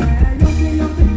Girl, you belong to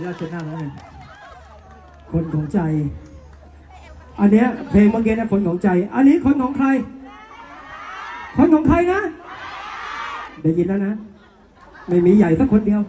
เล้วเชิญหน้าแล้วหนึ่งคนของใจ อันเนี้ยเพลงเมื่อกี้นะคนของใจ อันนี้คนของใคร คนของใครนะ ได้ยินแล้วนะ ไม่มีใหญ่สักคนเดียว